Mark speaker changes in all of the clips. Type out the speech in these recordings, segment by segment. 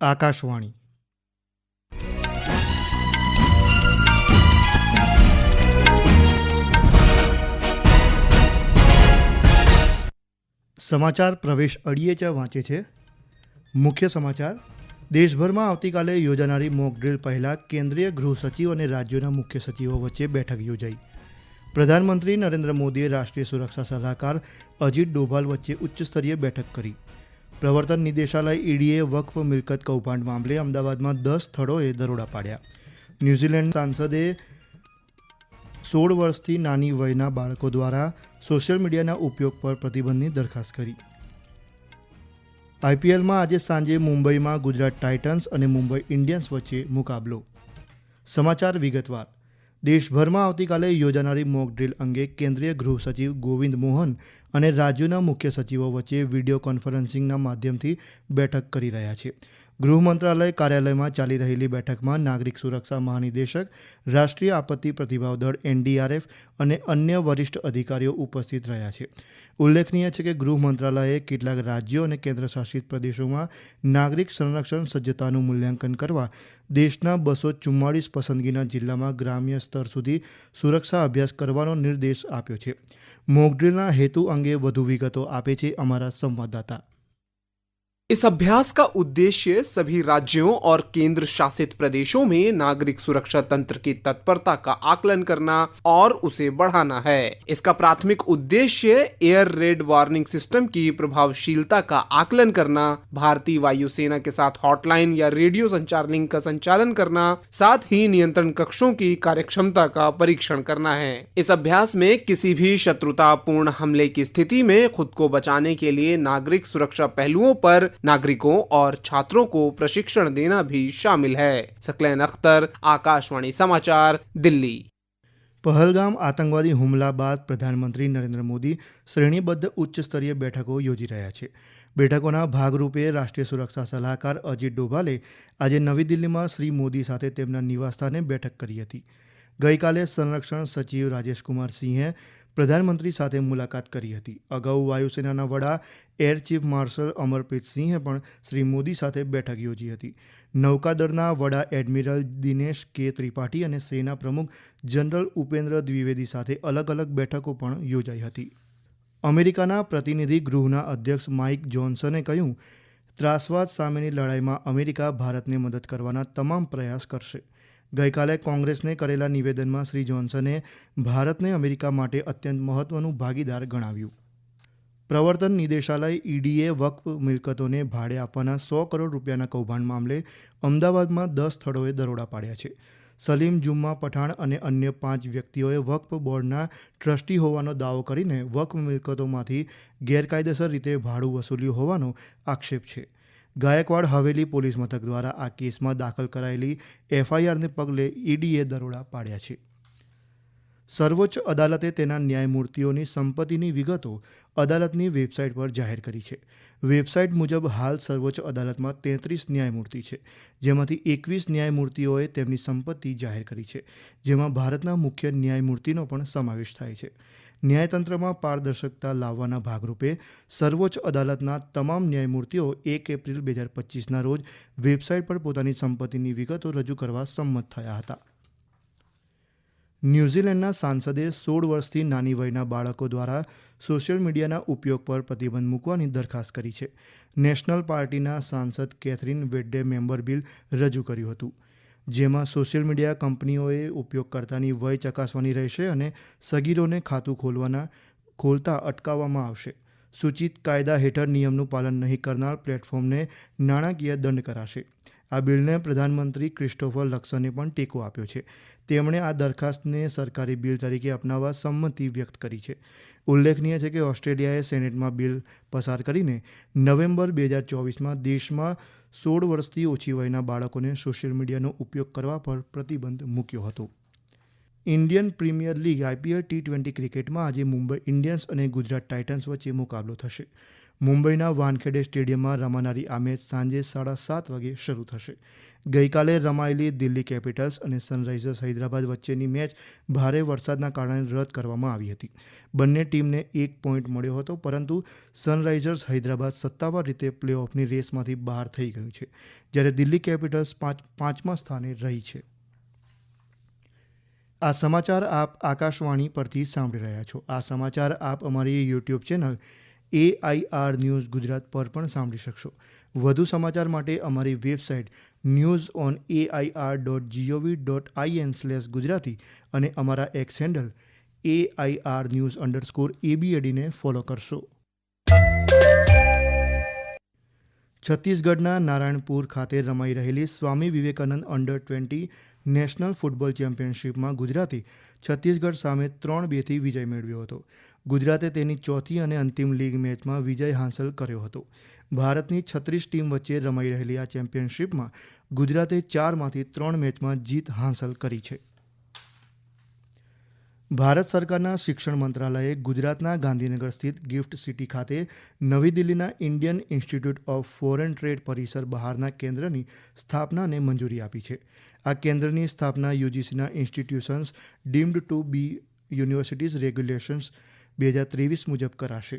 Speaker 1: આકાશવાણી. સમાચાર પ્રવેશ અડિયેચા વાંચે છે. મુખ્ય સમાચાર, દેશભરમાં આવતીકાલે યોજાનારી મોક પહેલાં કેન્દ્રીય ગૃહ સચિવ અને રાજ્યોના મુખ્ય સચિવો વચ્ચે બેઠક યોજાઈ. પ્રધાનમંત્રી નરેન્દ્ર મોદીએ રાષ્ટ્રીય સુરક્ષા સલાહકાર અજીત ડોભાલ વચ્ચે ઉચ્ચસ્તરીય બેઠક કરી. પ્રવર્તન નિદેશાલય ઈડીએ વક્ફ મિલકત કૌભાંડ મામલે અમદાવાદમાં દસ સ્થળોએ દરોડા પાડ્યા. ન્યૂઝીલેન્ડ સાંસદે સોળ વર્ષથી નાની વયના બાળકો દ્વારા સોશિયલ મીડિયાના ઉપયોગ પર પ્રતિબંધની દરખાસ્ત કરી. આઈપીએલમાં આજે સાંજે મુંબઈમાં ગુજરાત ટાઇટન્સ અને મુંબઈ ઇન્ડિયન્સ વચ્ચે મુકાબલો. સમાચાર વિગતવાર. દેશભરમાં આવતીકાલે યોજાનારી મોક અંગે કેન્દ્રીય ગૃહ સચિવ ગોવિંદ મોહન અને રાજ્યોના મુખ્ય સચિવો વચ્ચે વીડિયો કોન્ફરન્સિંગના માધ્યમથી બેઠક કરી રહ્યા છે. ગૃહ મંત્રાલય કાર્યાલયમાં ચાલી રહેલી બેઠકમાં નાગરિક સુરક્ષા મહાનિદેશક, રાષ્ટ્રીય આપત્તિ પ્રતિભાવ દળ એનડીઆરએફ અને અન્ય વરિષ્ઠ અધિકારીઓ ઉપસ્થિત રહ્યા છે. ઉલ્લેખનીય છે કે ગૃહ મંત્રાલયે કેટલાક રાજ્યો અને કેન્દ્રશાસિત પ્રદેશોમાં નાગરિક સંરક્ષણ સજ્જતાનું મૂલ્યાંકન કરવા દેશના બસો ચુમ્માળીસ પસંદગીના જિલ્લામાં ગ્રામ્ય સ્તર સુધી સુરક્ષા અભ્યાસ કરવાનો નિર્દેશ આપ્યો છે. મોકડ્રીલના હેતુ અંગે વધુ વિગતો આપે છે અમારા સંવાદદાતા.
Speaker 2: इस अभ्यास का उद्देश्य सभी राज्यों और केंद्र शासित प्रदेशों में नागरिक सुरक्षा तंत्र की तत्परता का आकलन करना और उसे बढ़ाना है। इसका प्राथमिक उद्देश्य एयर रेड वार्निंग सिस्टम की प्रभावशीलता का आकलन करना, भारतीय वायुसेना के साथ हॉटलाइन या रेडियो संचार लिंक का संचालन करना, साथ ही नियंत्रण कक्षों की कार्यक्षमता का परीक्षण करना है। इस अभ्यास में किसी भी शत्रुतापूर्ण हमले की स्थिति में खुद को बचाने के लिए नागरिक सुरक्षा पहलुओं पर नागरिकों और छात्रों को प्रशिक्षण देना भी शामिल है सकलैन अख्तर आकाशवाणी समाचार दिल्ली
Speaker 1: પહલગામ આતંકવાદી હુમલા બાદ પ્રધાનમંત્રી નરેન્દ્ર મોદી શ્રેણીબદ્ધ ઉચ્ચ સ્તરીય બેઠકો યોજી રહ્યા છે બેઠકોના ભાગરૂપે રાષ્ટ્રીય સુરક્ષા સલાહકાર અજીત ડોભાલે આજે નવી દિલ્હીમાં શ્રી મોદી સાથે તેમના નિવાસસ્થાને બેઠક કરી હતી ગઈકાલે સંરક્ષણ સચિવ રાજેશકુમાર સિંહે પ્રધાનમંત્રી સાથે મુલાકાત કરી હતી. અગાઉ વાયુસેનાના વડા એર ચીફ માર્શલ અમરપ્રીત સિંહે પણ શ્રી મોદી સાથે બેઠક યોજી હતી. નૌકાદળના વડા એડમિરલ દિનેશ કે ત્રિપાઠી અને સેના પ્રમુખ જનરલ ઉપેન્દ્ર દ્વિવેદી સાથે અલગ અલગ બેઠકો પણ યોજાઈ હતી. અમેરિકાના પ્રતિનિધિ ગૃહના અધ્યક્ષ માઇક જોન્સને કહ્યું, ત્રાસવાદ સામેની લડાઈમાં અમેરિકા ભારતને મદદ કરવાના તમામ પ્રયાસ કરશે. ગઈકાલે કોંગ્રેસને કરેલા નિવેદનમાં શ્રી જોન્સને ભારતને અમેરિકા માટે અત્યંત મહત્વનું ભાગીદાર ગણાવ્યું. પ્રવર્તન નિદેશાલય ઈડીએ વક્ફ મિલકતોને ભાડે આપવાના સો કરોડ રૂપિયાના કૌભાંડ મામલે અમદાવાદમાં દસ સ્થળોએ દરોડા પાડ્યા છે. સલીમ જુમ્મા પઠાણ અને અન્ય પાંચ વ્યક્તિઓએ વક્ફ બોર્ડના ટ્રસ્ટી હોવાનો દાવો કરીને વક્ફ મિલકતોમાંથી ગેરકાયદેસર રીતે ભાડું વસૂલ્યું હોવાનો આક્ષેપ છે. ગાયકવાડ હવેલી પોલીસ મથક દ્વારા આ કેસમાં દાખલ કરાયેલી એફઆઈઆરને પગલે ઈડીએ દરોડા પાડ્યા છે. સર્વોચ્ચ અદાલતે તેના ન્યાયમૂર્તિઓની સંપત્તિની વિગતો અદાલતની વેબસાઇટ પર જાહેર કરી છે. વેબસાઇટ મુજબ હાલ સર્વોચ્ચ અદાલતમાં તેત્રીસ ન્યાયમૂર્તિ છે, જેમાંથી એકવીસ ન્યાયમૂર્તિઓએ તેમની સંપત્તિ જાહેર કરી છે, જેમાં ભારતના મુખ્ય ન્યાયમૂર્તિનો પણ સમાવેશ થાય છે. ન્યાયતંત્રમાં પારદર્શકતા લાવવાના ભાગરૂપે સર્વોચ્ચ અદાલતના તમામ ન્યાયમૂર્તિઓ એક એપ્રિલ બે હજાર પચીસના રોજ વેબસાઇટ પર પોતાની સંપત્તિની વિગતો રજૂ કરવા સંમત થયા હતા. ન્યૂઝીલેન્ડના સાંસદે સોળ વર્ષથી નાની વયના બાળકો દ્વારા સોશિયલ મીડિયાના ઉપયોગ પર પ્રતિબંધ મૂકવાની દરખાસ્ત કરી છે. નેશનલ પાર્ટીના સાંસદ કેથરીન વેડ્ડે મેમ્બર બિલ રજૂ કર્યું હતું. જેમાં સોશિયલ મીડિયા કંપનીઓએ ઉપયોગકર્તાની વય ચકાસવાની રહેશે અને સગીરોને ખાતું ખોલવાના, ખોલતા અટકાવવામાં આવશે. સૂચિત કાયદા હેઠળ નિયમનું પાલન નહીં કરનાર પ્લેટફોર્મને નાણાકીય દંડ કરાશે. આ બિલને પ્રધાનમંત્રી ક્રિસ્ટોફર લક્સને પણ ટેકો આપ્યો છે. તેમણે આ દરખાસ્તને સરકારી બિલ તરીકે અપનાવવા સંમતિ વ્યક્ત કરી છે. ઉલ્લેખનીય છે કે ઓસ્ટ્રેલિયાએ સેનેટમાં બિલ પસાર કરીને નવેમ્બર બે હજાર ચોવીસમાં દેશમાં સોળ વર્ષથી ઓછી વયના બાળકોને સોશિયલ મીડિયાનો ઉપયોગ કરવા પર પ્રતિબંધ મૂક્યો હતો. Indian Premier League IPL T twenty ક્રિકેટમાં આજે મુંબઈ ઇન્ડિયન્સ અને ગુજરાત ટાઇટન્સ વચ્ચે મુકાબલો થશે. મુંબઈના વાનખેડે સ્ટેડિયમમાં રમાનારી આ મેચ સાંજે સાડા સાત વાગે શરૂ થશે. ગઈકાલે રમાયેલી દિલ્હી કેપિટલ્સ અને સનરાઇઝર્સ હૈદરાબાદ વચ્ચેની મેચ ભારે વરસાદના કારણે રદ કરવામાં આવી હતી. બંને ટીમને એક પોઈન્ટ મળ્યો હતો, પરંતુ સનરાઇઝર્સ હૈદરાબાદ સત્તાવાર રીતે પ્લેઓફની રેસમાંથી બહાર થઈ ગયું છે, જ્યારે દિલ્હી કેપિટલ્સ પાંચ, પાંચમા સ્થાને રહી છે. આ સમાચાર આપ આકાશવાણી પરથી સાંભળી રહ્યા છો. આ સમાચાર આપ અમારી YouTube channel AIR news Gujarat પર પણ સાંભળી શકશો. વધુ સમાચાર માટે અમારી website news on AIR dot G O V dot I N slash Gujarati અને અમારા X handle AIR news underscore એબીએડીને follow કરશો. છત્તીસગઢના નારાયણપુર ખાતે રમાઈ રહેલી Swami Vivekananda under twenty national football ચેમ્પિયનશિપમાં ગુજરાતે છત્તીસગઢ સામે ત્રણ બેથી વિજય મેળવ્યો હતો. ગુજરાતે તેની ચોથી અને અંતિમ લીગ મેચમાં વિજય હાંસલ કર્યો હતો. ભારતની છત્રીસ ટીમ વચ્ચે રમાઈ રહેલી આ ચેમ્પિયનશિપમાં ગુજરાતે ચારમાંથી ત્રણ મેચમાં જીત હાંસલ કરી છે. ભારત સરકારના શિક્ષણ મંત્રાલયે ગુજરાતના ગાંધીનગર સ્થિત ગિફ્ટ સિટી ખાતે નવી દિલ્હીના Indian Institute of Foreign Trade પરિસર બહારના કેન્દ્રની સ્થાપનાને મંજૂરી આપી છે. આ કેન્દ્રની સ્થાપના યુજીસીના institutions deemed to be universities regulations બે હજાર ત્રેવીસ મુજબ કરાશે.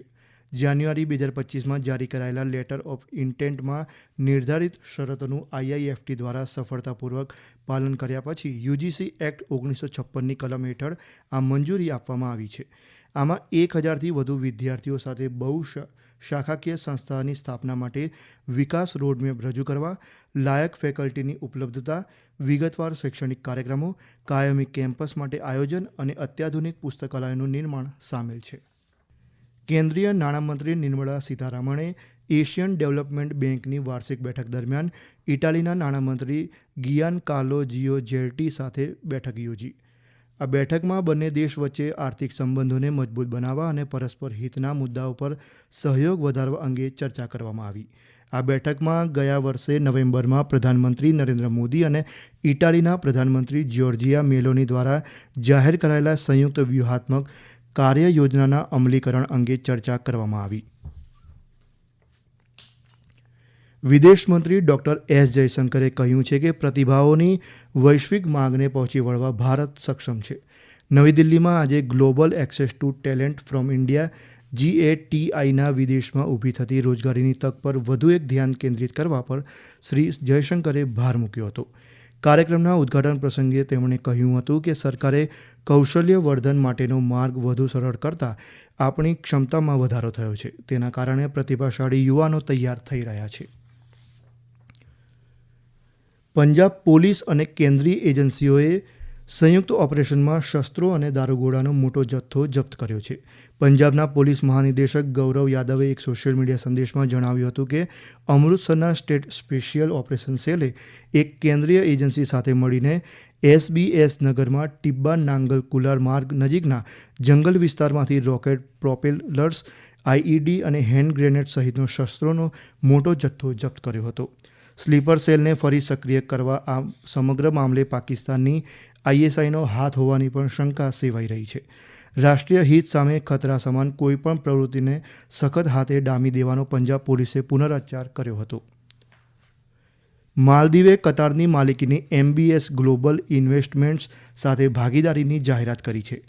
Speaker 1: જાન્યુઆરી બે હજાર પચીસમાં જારી કરાયેલા લેટર ઓફ ઇન્ટેન્ટમાં નિર્ધારિત શરતોનું આઈઆઈએફટી દ્વારા સફળતાપૂર્વક પાલન કર્યા પછી યુજીસી એક્ટ ઓગણીસો છપ્પનની કલમ હેઠળ આ મંજૂરી આપવામાં આવી છે. આમાં એક હજારથી વધુ વિદ્યાર્થીઓ સાથે બહુ શાખાકીય સંસ્થાની સ્થાપના માટે વિકાસ રોડમેપ રજૂ કરવા, લાયક ફેકલ્ટીની ઉપલબ્ધતા, વિગતવાર શૈક્ષણિક કાર્યક્રમો, કાયમી કેમ્પસ માટે આયોજન અને અત્યાધુનિક પુસ્તકાલયનું નિર્માણ સામેલ છે. કેન્દ્રીય નાણામંત્રી નિર્મળા સીતારામણે એશિયન ડેવલપમેન્ટ બેંકની વાર્ષિક બેઠક દરમિયાન ઇટાલીના નાણામંત્રી ગિયાન કાર્લો જીઓ જેર્ટી સાથે બેઠક યોજી. આ બેઠકમાં બંને દેશ વચ્ચે આર્થિક સંબંધોને મજબૂત બનાવવા અને પરસ્પર હિતના મુદ્દાઓ પર સહયોગ વધારવા અંગે ચર્ચા કરવામાં આવી. આ બેઠકમાં ગયા વર્ષે નવેમ્બરમાં પ્રધાનમંત્રી નરેન્દ્ર મોદી અને ઇટાલીના પ્રધાનમંત્રી જ્યોર્જિયા મેલોની દ્વારા જાહેર કરાયેલા સંયુક્ત વ્યૂહાત્મક કાર્ય યોજનાના અમલીકરણ અંગે ચર્ચા કરવામાં આવી. વિદેશ મંત્રી ડોક્ટર એસ જયશંકરે કહ્યું છે કે પ્રતિભાઓની વૈશ્વિક માંગને પહોંચી વળવા ભારત સક્ષમ છે. નવી દિલ્હીમાં આજે global access to talent from India જીએટીઆઈના વિદેશમાં ઊભી થતી રોજગારીની તક પર વધુ એક ધ્યાન કેન્દ્રિત કરવા પર શ્રી જયશંકરે ભાર મૂક્યો હતો. કાર્યક્રમના ઉદ્ઘાટન પ્રસંગે તેમણે કહ્યું હતું કે સરકારે કૌશલ્ય વર્ધન માટેનો માર્ગ વધુ સરળ કરતા આપણી ક્ષમતામાં વધારો થયો છે. તેના કારણે પ્રતિભાશાળી યુવાનો તૈયાર થઈ રહ્યા છે. પંજાબ પોલીસ અને કેન્દ્રીય એજન્સીઓએ સંયુક્ત ઓપરેશનમાં શસ્ત્રો અને દારૂગોળાનો મોટો જથ્થો જપ્ત કર્યો છે. પંજાબના પોલીસ મહાનિદેશક ગૌરવ યાદવે એક સોશિયલ મીડિયા સંદેશમાં જણાવ્યું હતું કે, અમૃતસરના સ્ટેટ સ્પેશિયલ ઓપરેશન સેલે એક કેન્દ્રીય એજન્સી સાથે મળીને એસબીએસ નગરમાં ટિબ્બા નાંગલ કુલાર માર્ગ નજીકના જંગલ વિસ્તારમાંથી રોકેટ પ્રોપેલર્સ, આઈઈડી અને હેન્ડ ગ્રેનેડ સહિતનો શસ્ત્રોનો મોટો જથ્થો જપ્ત કર્યો હતો. સ્લીપર સેલને ફરી સક્રિય કરવા આ સમગ્ર મામલે પાકિસ્તાનની આઈએસઆઈનો હાથ હોવાની પણ શંકા સેવાઈ રહી છે. રાષ્ટ્રીય હિત સામે ખતરા સમાન કોઈપણ પ્રવૃત્તિને સખત હાથે ડામી દેવાનો પંજાબ પોલીસે પુનરુચ્ચાર કર્યો હતો. માલદીવે કતારની માલિકીની એમબીએસ ગ્લોબલ ઇન્વેસ્ટમેન્ટ્સ સાથે ભાગીદારીની જાહેરાત કરી છે.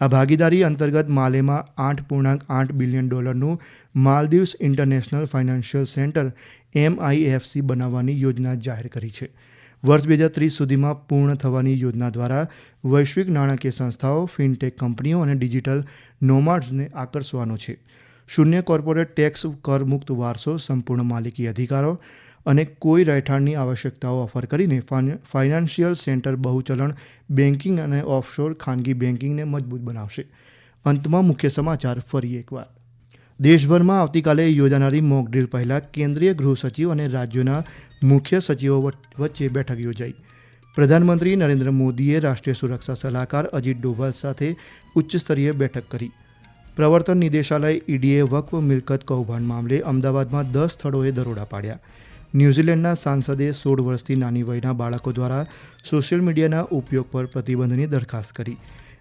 Speaker 1: આ ભાગીદારી અંતર્ગત માલેમાં આઠ પૂર્ણાંક આઠ બિલિયન ડોલરનું Maldives International Financial Centre MIFC બનાવવાની યોજના જાહેર કરી છે. વર્ષ બે હજાર ત્રીસ સુધીમાં પૂર્ણ થવાની યોજના દ્વારા વૈશ્વિક નાણાકીય સંસ્થાઓ, ફિનટેક કંપનીઓ અને ડિજિટલ નોમાર્ડ્સને આકર્ષવાનો છે. શૂન્ય કોર્પોરેટ ટેક્સ કરમુક્ત વારસો, સંપૂર્ણ માલિકી અધિકારો અને કોઈ રહેઠાણની આવશ્યકતાઓ ઓફર કરીને ફાઇનાન્શિયલ સેન્ટર બહુચલણ બેન્કિંગ અને ઓફશોર ખાનગી બેન્કિંગને મજબૂત બનાવશે. અંતમાં મુખ્ય સમાચાર ફરી એકવાર. દેશભરમાં આવતીકાલે યોજાનારી મોક પહેલાં કેન્દ્રીય ગૃહ સચિવ અને રાજ્યોના મુખ્ય સચિવો વચ્ચે બેઠક યોજાઈ. પ્રધાનમંત્રી નરેન્દ્ર મોદીએ રાષ્ટ્રીય સુરક્ષા સલાહકાર અજીત ડોભાલ સાથે ઉચ્ચસ્તરીય બેઠક કરી. પ્રવર્તન નિદેશાલય ઈડીએ વક્ફ મિલકત કૌભાંડ મામલે અમદાવાદમાં દસ સ્થળોએ દરોડા પાડ્યા. ન્યૂઝીલેન્ડના સાંસદે સોળ વર્ષથી નાની વયના બાળકો દ્વારા સોશિયલ મીડિયાના ઉપયોગ પર પ્રતિબંધની દરખાસ્ત કરી.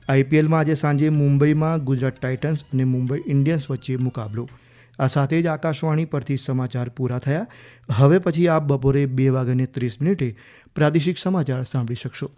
Speaker 1: આઈપીએલમાં આજે સાંજે મુંબઈમાં ગુજરાત ટાઇટન્સ અને મુંબઈ ઇન્ડિયન્સ વચ્ચે મુકાબલો. આ સાથે જ આકાશવાણી પરથી સમાચાર પૂરા થયા. હવે પછી આપ બપોરે બે વાગ્યાને ત્રીસ મિનિટે પ્રાદેશિક સમાચાર સાંભળી શકશો.